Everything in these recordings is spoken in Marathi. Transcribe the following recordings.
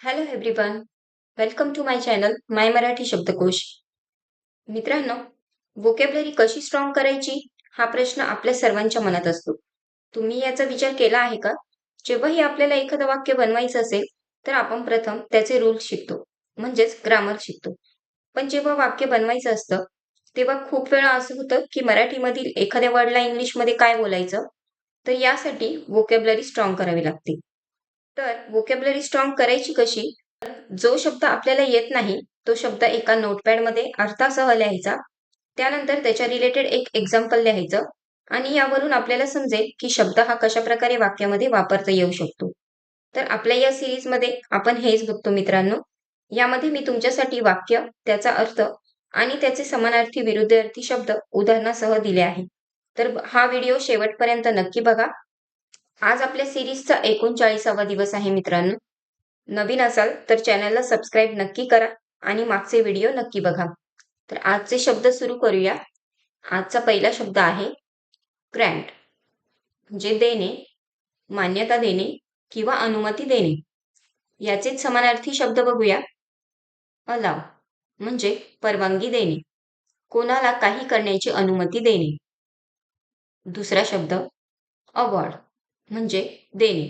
Hello everyone welcome to my channel my Marathi शब्दकोश मित्रांनो वोकॅबलरी कशी स्ट्रॉंग करायची हा प्रश्न आपल्या सर्वांच्या मनात असतो. तुम्ही याचा विचार केला आहे का? जेव्हाही आपल्याला एखादं वाक्य बनवायचं असेल तर आपण प्रथम त्याचे रूल्स शिकतो म्हणजेच ग्रामर शिकतो. पण जेव्हा वाक्य बनवायचं असतं तेव्हा खूप वेळा असं होतं की मराठीमधील एखाद्या वर्डला इंग्लिशमध्ये काय बोलायचं तर यासाठी वोकॅबलरी स्ट्रॉंग करावी लागते. तर वोकॅबलरी स्ट्रॉंग करायची कशी? जो शब्द आपल्याला येत नाही तो शब्द एका नोटपॅडमध्ये अर्थासह लिहायचा. त्यानंतर त्याच्या रिलेटेड एक एक्झाम्पल लिहायचं. आणि यावरून आपल्याला समजेल की शब्द हा कशा प्रकारे वाक्यामध्ये वापरता येऊ शकतो. तर आपल्या या सिरीजमध्ये आपण हेच बघतो मित्रांनो. यामध्ये मी तुमच्यासाठी वाक्य त्याचा अर्थ आणि त्याचे समानार्थी विरुद्धार्थी शब्द उदाहरणासह दिले आहे. तर हा व्हिडिओ शेवटपर्यंत नक्की बघा. आज आपल्या सिरीजचा एकोणचाळीसावा दिवस आहे मित्रांनो. नवीन असाल तर चॅनलला सबस्क्राईब नक्की करा आणि मागचे व्हिडिओ नक्की बघा. तर आजचे शब्द सुरू करूया. आजचा पहिला शब्द आहे ग्रँट म्हणजे देणे मान्यता देणे किंवा अनुमती देणे. याचेच समानार्थी शब्द बघूया. अलाव म्हणजे परवानगी देणे. कोणाला काही करण्याची अनुमती देणे. दुसरा शब्द अवॉर्ड म्हणजे देणे.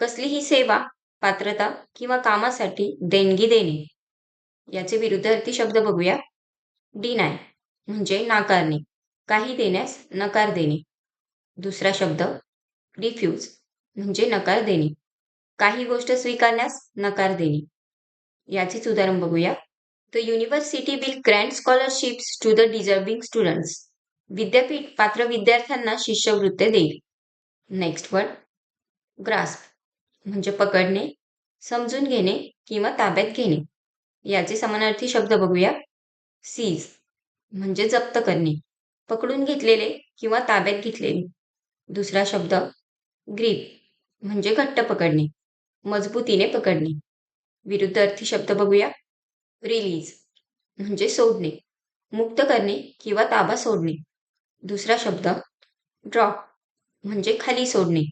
कसलीही सेवा पात्रता किंवा कामासाठी देणगी देणे. याचे विरुद्धार्थी शब्द बघूया. डिनाय म्हणजे नाकारणे. काही देण्यास नकार देणे. दुसरा शब्द रिफ्यूज म्हणजे नकार देणे. काही गोष्ट स्वीकारण्यास नकार देणे. याचेच उदाहरण बघूया. The university will grant scholarships to the deserving students विद्यापीठ पात्र विद्यार्थ्यांना शिष्यवृत्ती देईल. नेक्स्ट वर्ड ग्रास्प म्हणजे पकडणे समजून घेणे किंवा ताब्यात घेणे. याचे समानार्थी शब्द बघूया. सीज म्हणजे जप्त करणे. पकडून घेतलेले किंवा ताब्यात घेतलेले. दुसरा शब्द. ग्रीप म्हणजे घट्ट पकडणे. मजबूतीने पकडणे. विरुद्धार्थी शब्द बघूया. रिलीज म्हणजे सोडणे. मुक्त करणे किंवा ताबा सोडणे. दुसरा शब्द. ड्रॉप म्हणजे खाली सोडणे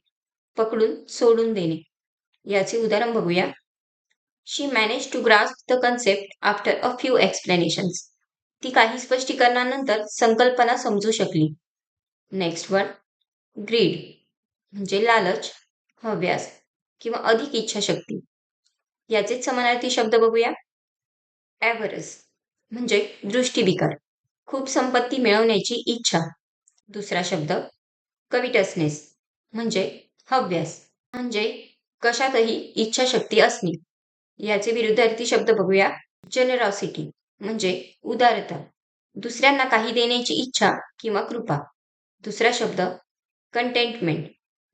पकडून सोडून देणे. याचे उदाहरण बघूया. She manage to grasp the concept after a few explanations ती काही स्पष्टीकरणानंतर संकल्पना समजू शकली. नेक्स्ट वन ग्रीड म्हणजे लालच हव्यास किंवा अधिक इच्छाशक्ती. याचेच समानार्थी शब्द बघूया. ॲव्हरस म्हणजे दृष्टीविकार खूप संपत्ती मिळवण्याची इच्छा. दुसरा शब्द. कविटसनेस म्हणजे हव्यास म्हणजे कशातही इच्छाशक्ती असणे. याचे विरुद्धार्थी शब्द बघूया. जनरॉसिटी म्हणजे उदारता. दुसऱ्यांना काही देण्याची इच्छा किंवा कृपा. दुसरा शब्द कंटेंटमेंट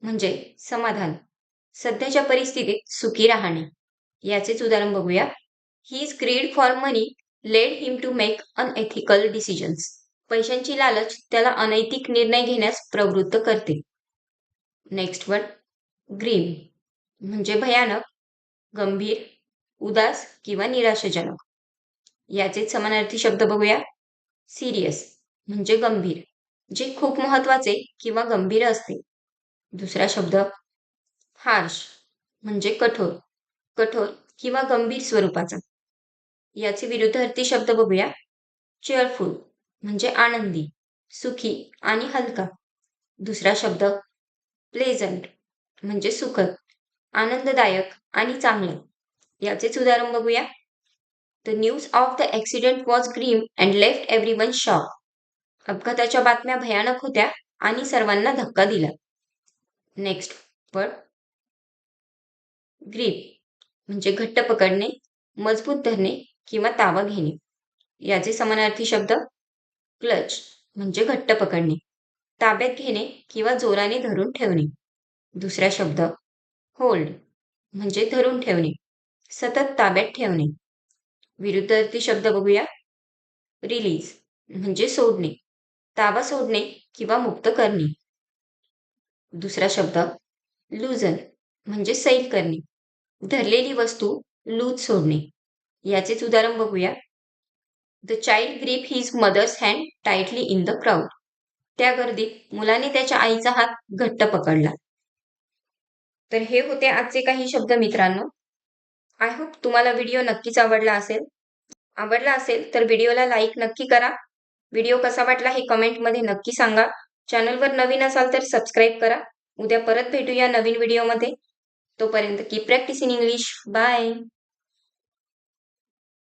म्हणजे समाधान. सध्याच्या परिस्थितीत सुखी राहणे. याचेच उदाहरण बघूया. He is greed for money led him to make unethical decisions पैशांची लालच त्याला अनैतिक निर्णय घेण्यास प्रवृत्त करते. नेक्स्ट वन ग्रीम म्हणजे भयानक गंभीर उदास किंवा निराशाजनक. याचे समानार्थी शब्द बघूया. सिरियस म्हणजे गंभीर जे खूप महत्त्वाचे किंवा गंभीर असते. दुसरा शब्द हार्श म्हणजे कठोर कठोर किंवा गंभीर स्वरूपाचा. याचे विरुद्धार्थी शब्द बघूया. चेअरफुल म्हणजे आनंदी सुखी आणि हलका. दुसरा शब्द प्लेझंट म्हणजे सुखद आनंददायक आणि चांगलं. याचेच उदाहरण बघूया. The news of the accident was grim and left everyone shock अपघाताच्या बातम्या भयानक होत्या आणि सर्वांना धक्का दिला. नेक्स्ट वर्ड ग्रीप म्हणजे घट्ट पकडणे मजबूत धरणे किंवा ताबा घेणे. याचे समानार्थी शब्द क्लच म्हणजे घट्ट पकडणे ताब्यात घेणे किंवा जोराने धरून ठेवणे. दुसरा शब्द होल्ड म्हणजे धरून ठेवणे सतत ताब्यात ठेवणे. विरुद्धार्थी शब्द बघूया. रिलीज म्हणजे सोडणे ताबा सोडणे किंवा मुक्त करणे. दुसरा शब्द लुजन म्हणजे सैल करणे धरलेली वस्तू लूज सोडणे. याचेच उदाहरण बघूया. The child grip his mother's hand tightly in the crowd त्या गर्दीत मुलाने त्याच्या आईचा हात घट्ट पकडला. तर हे होते आजचे काही शब्द मित्रांनो. आय होप तुम्हाला व्हिडिओ नक्कीच आवडला असेल. आवडला असेल तर व्हिडिओला लाईक नक्की करा. व्हिडिओ कसा वाटला हे कमेंटमध्ये नक्की सांगा. चॅनलवर नवीन असाल तर सबस्क्राईब करा. उद्या परत भेटूया नवीन व्हिडिओमध्ये तोपर्यंत की प्रॅक्टिस इन इंग्लिश बाय